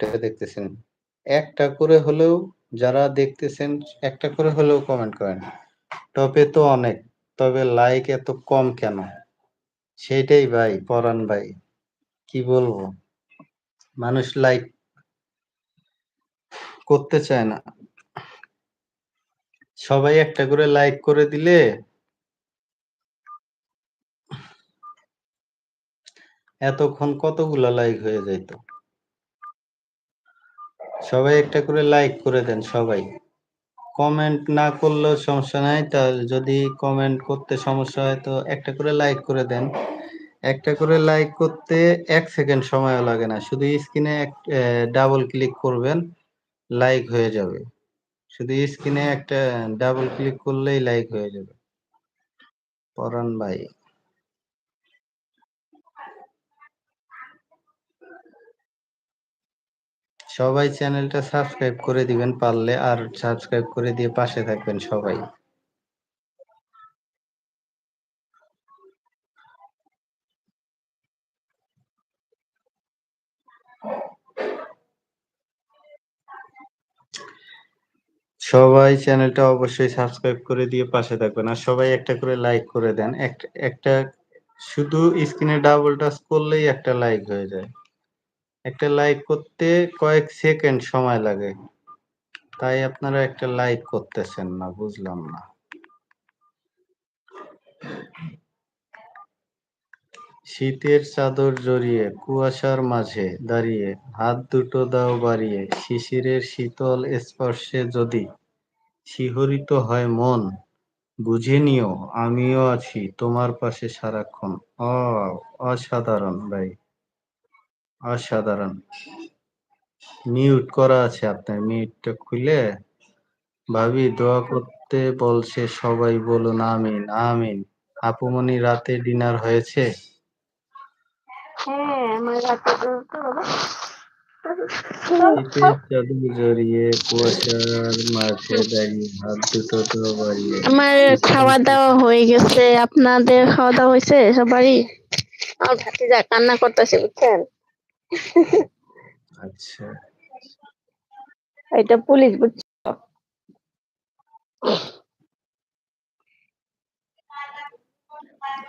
দেখতেছেন। একটা করে হলেও যারা দেখতেছেন, একটা করে হলেও কমেন্ট করেন। টপে তো অনেক, তবে লাইক এত কম কেন? সেইটাই ভাই, পরান ভাই, কি বলব? মানুষ লাইক করতে চায় না। সবাই একটা করে লাইক করে দিলে এতক্ষণ কতগুলা লাইক হয়ে যাইত? সবাই একটা করে লাইক করে দেন সবাই। কমেন্ট না করলেও সমস্যা নাই তাহলে যদি কমেন্ট করতে সমস্যা হয় তো একটা করে লাইক করে দেন। একটা করে লাইক করতে এক সেকেন্ড সময়ও লাগে না, শুধু স্ক্রিনে ডাবল ক্লিক করবেন লাইক হয়ে যাবে। শুধু স্ক্রিনে একটা ডাবল ক্লিক করলেই লাইক হয়ে যাবে। পরান ভাই। সবাই চ্যানেলটা সাবস্ক্রাইব করে দিবেন পারলে আর সাবস্ক্রাইব করে দিয়ে পাশে থাকবেন সবাই। সবাই চ্যানেলটা অবশ্যই সাবস্ক্রাইব করে দিয়ে পাশে থাকবেন আর সবাই একটা করে লাইক করে দেন। একটা শুধু স্ক্রিনে ডাবল টাচ করলেই একটা লাইক হয়ে যায়। একটা লাইক করতে কয়েক সেকেন্ড সময় লাগে। তাই আপনারা একটা লাইক করতেছেন না, বুঝলাম না। শীতের চাদর জড়িয়ে, কুয়াশার মাঝে দাঁড়িয়ে, হাত দুটো দাও বাড়িয়ে, শিশিরের শীতল স্পর্শে যদি শিহরিত হয় মন, বুঝে নিও, আমিও আছি তোমার পাশে সারাক্ষণ। অসাধারণ ভাই। অসাধারণ। মিউট করা আছে আপনার। মিউটটা খুলে ভাবি দোয়া করতে বলছে সবাই বলুন আমিন আমিন। আপুমনি রাতে ডিনার হয়েছে? হ্যাঁ আমার রাতে খাওয়া দাওয়া হয়ে গেছে। আপনাদের খাওয়া দাওয়া হয়েছে সবারই? আমার ভাতিজা কান্না করতেছে বুঝছেন? আচ্ছা। এটা পুলিশ বুঝছ?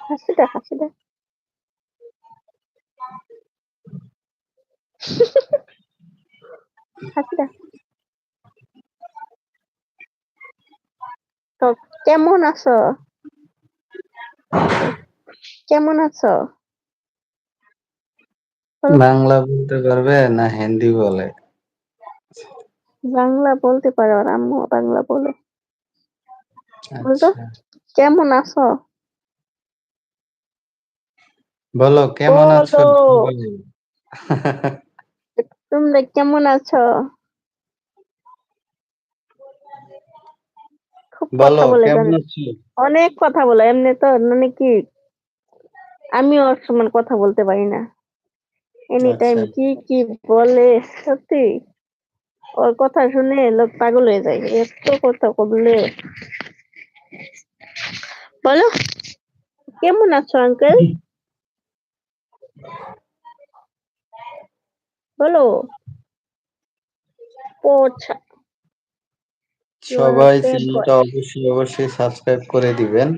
হাসি দেখ হাসি দেখ তো কেমন আছো? কেমন আছো? বাংলা বলতে পারবে না হিন্দি বলে? বাংলা বলতে পারো আর আম্মু বাংলা বলে। বলতো আচ্ছা। কেমন আছো? বলো কেমন আছো। তোমরা কেমন আছো? খুব কথা বলে অনেক কথা বলে এমনি তো মানে কি আমি ওর সমান কথা বলতে পারি না। এনি টাইম আচ্ছা। কি কি বলে সত্যি। ওর কথা শুনে লোক পাগল হয়ে যায়। এত কথা বললে। বলো কেমন আছো আঙ্কেল বলো। পোছা সবাই চ্যানেলটা অবশ্যই অবশ্যই সাবস্ক্রাইব করে দিবেন।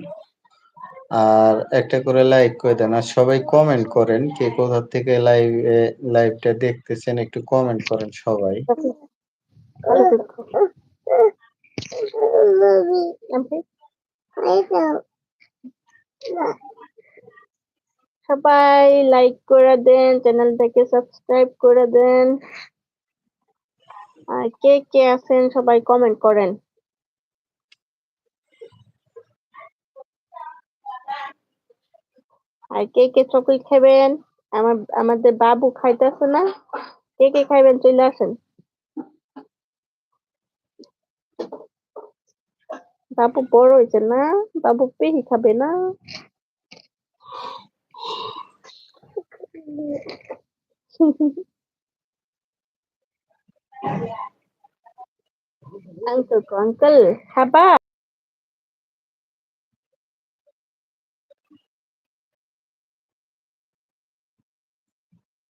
আর একটা করে লাইক করে দেন। আর সবাই কমেন্ট করেন কে কোথা থেকে লাইভ লাইভটা দেখতেছেন, একটু কমেন্ট করেন সবাই। সবাই লাইক করে দেন চ্যানেলটাকে সাবস্ক্রাইব করে দেন। আর কে কে আছেন সবাই কমেন্ট করেন। আর কে কে চকলেট খাবেন আমার, আমাদের বাবু খাইতেছে না। কে কে খাইবেন? চলে আসেন। বাবু বড় হয়েছে না? বাবু পেহি খাবে না? আঙ্কেল আঙ্কেল খাবা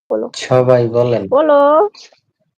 বলো। সবাই বলেন। বলো।